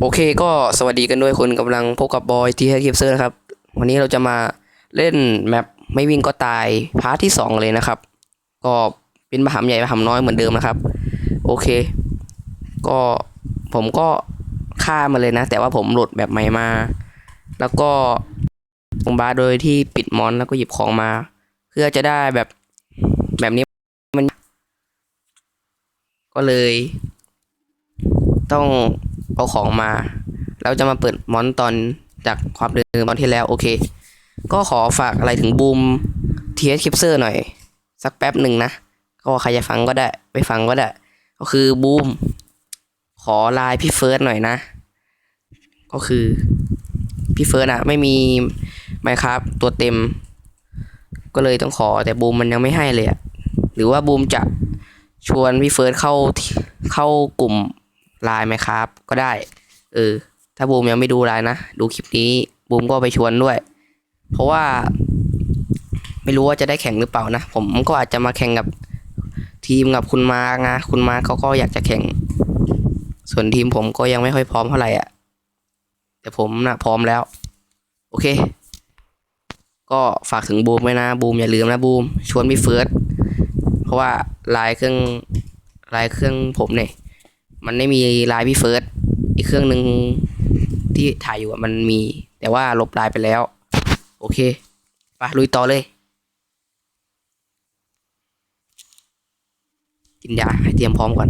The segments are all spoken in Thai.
โอเคก็สวัสดีกันด้วยคุณกำลังพบกับบอยที่แฮกกิฟเซอร์นะครับ วันนี้เราจะมาเล่นแมปไม่วิ่งก็ตายพาร์ทที่สองเลยนะครับ ก็เป็นมหามใหญ่มหามน้อยเหมือนเดิมนะครับ โอเค ก็ผมก็ฆ่ามาเลยนะ แต่ว่าผมโหลดแบบใหม่มา แล้วก็ผมบาร์โดยที่ปิดมอนแล้วก็หยิบของมา เพื่อจะได้แบบแบบนี้มัน ก็เลย ต้องเอาของมาแล้วจะมาเปิดมอนตอนจากความเดิมตอนที่แล้วโอเค ก็ขอฝากอะไรถึงบูมทีเอสคลิปเซอร์หน่อย สักแป๊บหนึ่งนะ ก็ใครจะฟังก็ได้ไปฟังก็ได้ ก็คือบูมขอไลน์พี่เฟิร์สหน่อยนะ ก็คือพี่เฟิร์สอะไม่มีไมครับตัวเต็ม ก็เลยต้องขอแต่บูมมันยังไม่ให้เลยอะหรือว่าบูมจะชวนพี่เฟิร์สเข้าเข้ากลุ่ม ไลน์ไหมครับ ก็ได้ เออ ถ้าบูมยังไม่ดูไลน์นะ ดูคลิปนี้บูมก็ไปชวนด้วย เพราะว่า ไม่รู้ว่าจะได้แข่งหรือเปล่านะ ผมก็อาจจะมาแข่งกับทีมกับคุณมาร์กนะคุณมาเขาก็อยากจะแข่ง ส่วนทีมผมก็ยังไม่ค่อยพร้อมเท่าไหร่อะ แต่ผมนะพร้อมแล้ว โอเค ก็ฝากถึงบูมไว้นะ บูมอย่าลืมนะบูม ชวนพี่เฟิร์ส เพราะว่าไลน์เครื่องไลน์เครื่องผมเนี่ย มันไม่มีลายพี่เฟิร์สอีกเครื่องหนึ่งที่ถ่ายอยู่มันมี แต่ว่าลบลายไปแล้ว โอเคไปลุยต่อเลย กินยาให้เตรียมพร้อมก่อน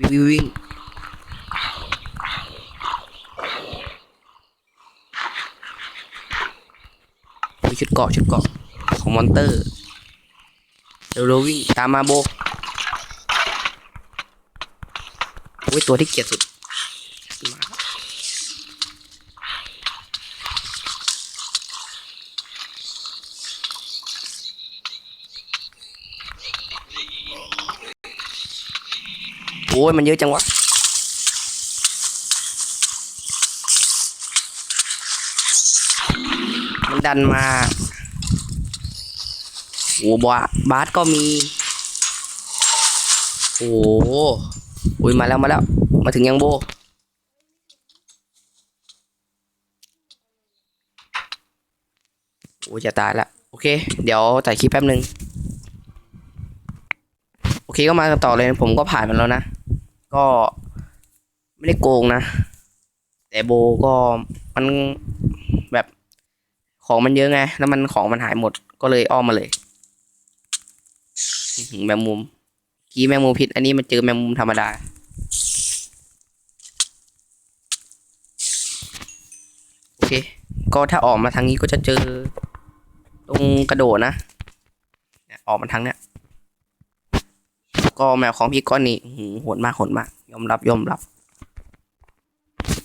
วิ่งวิ่งวิ่งมีชุดเกาะชุดเกาะของมอนเตอร์เร็วๆวิ่งตามมาโบโอ้ยตัวที่เกียดสุดมา โอ้ยมันเยอะจังวะมันดันมาโอ้บาบาสก็มี โอ้โอ้ยมาแล้วมาแล้ว มาถึงยังโบ โอ้ยจะตายละ โอเค เดี๋ยวตัดคลิปแป๊บหนึ่งโอเคก็มากันต่อเลย ผมก็ผ่านมันแล้วนะ ก็ไม่ได้โกงนะ แต่โบก็มันแบบของมันเยอะไง แล้วมันของมันหายหมดก็เลยอ้อมมาเลยแมงมุมกี้แมงมุมพิษ อันนี้มันเจอแมงมุมธรรมดาโอเค ก็ถ้าออกมาทางนี้ก็จะเจอตรงกระโดดนะ ออกมาทางเนี้ย ก็แมวของพี่ก้อนนี่อื้อหือโหดมากโหดมาก ยอมรับยอมรับ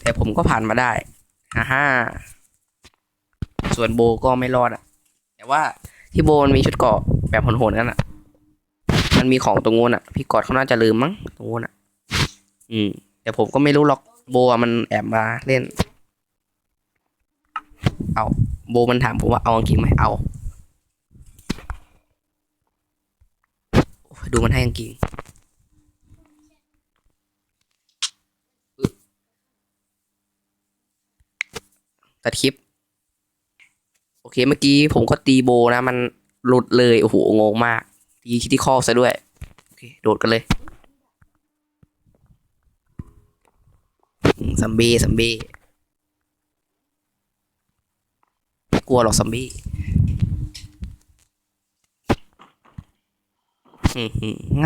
แต่ผมก็ผ่านมาได้ฮ่าฮ่าส่วนโบก็ไม่รอดอะ แต่ว่าที่โบมันมีชุดเกาะแบบโหดๆนั่นอะ มันมีของตรงงูนอะ พี่กอดเขาน่าจะลืมมั้งตรงงูนอะ อืม แต่ผมก็ไม่รู้หรอกโบมันแอบมาเล่น เอาโบมันถามผมว่าเอาจริงไหมเอา ดูมันให้จริง ตัดคลิป โอเคเมื่อกี้ผมก็ตีโบนะ มันหลุดเลย โอ้โห งงมาก ตีคิดที่ข้อซะด้วย โอเค โดดกันเลยซัมบี้ซัมบี้กลัวหรอกซัมบี้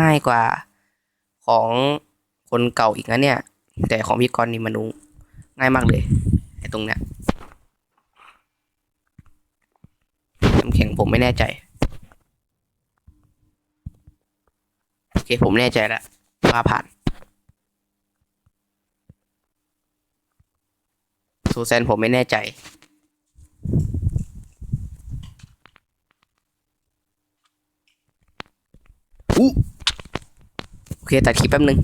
ง่ายกว่าของคนเก่าอีกนะเนี่ย แต่ของพี่กรณ์นี่มันง่ายมากเลยไอ้ตรงเนี้ย น้ำแข็งผมไม่แน่ใจ โอเคผมแน่ใจแล้วว่าผ่านซูแซนผมไม่แน่ใจ อู้โอเค ตัดคลิปแป๊บนึง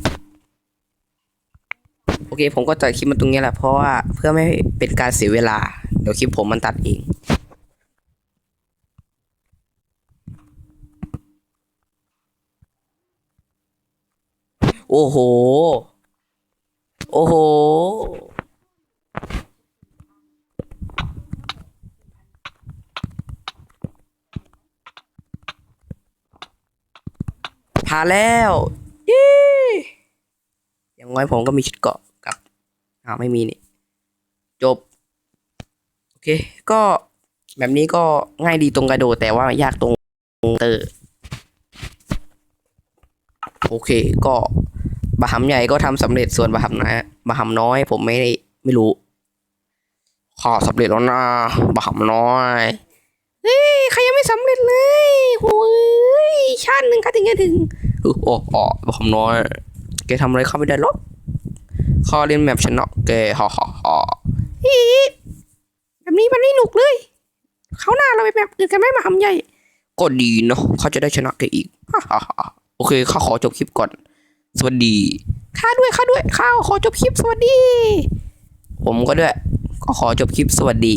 โอเค ผมก็ตัดคลิปมาตรงนี้แหละ เพราะว่าเพื่อไม่เป็นการเสียเวลา เดี๋ยวคลิปผมมันตัดเอง โอ้โห โอ้โห ผ่าแล้วเย้อย่างน้อยผมก็มีชุดเกาะกับอ้าไม่มีนี่ จบ โอเค ก็แบบนี้ก็ง่ายดีตรงกระโดดแต่ว่ายากตรงเตอร์ โอเคก็ บะหำใหญ่ก็ทำสำเร็จส่วนบะหำน้อยบะหำน้อย ผมไม่ได้ไม่รู้ขอสำเร็จแล้วนะบะหำน้อยเฮ้ยใครยังไม่สำเร็จเลยโอ้ยชาติหนึ่งข้าถึงจะถึงโอ้โอ๋อบะหำน้อย แกทำอะไรเข้าไม่ได้หรอกข้อเล่นแบบชนะแกฮ่าฮ่าฮ่าอีแบบนี้มันไม่หนุกเลยเขาหน้าเราไปแบบอื่นกันไหม่มาหำใหญ่ ก็ดีเนาะเขาจะได้ชนะแกอีกฮ่าฮ่าโอเคข้าขอจบคลิปก่อน สวัสดีข้าด้วยข้าด้วยข้าขอจบคลิปสวัสดี ผมก็ด้วย ก็ขอจบคลิปสวัสดี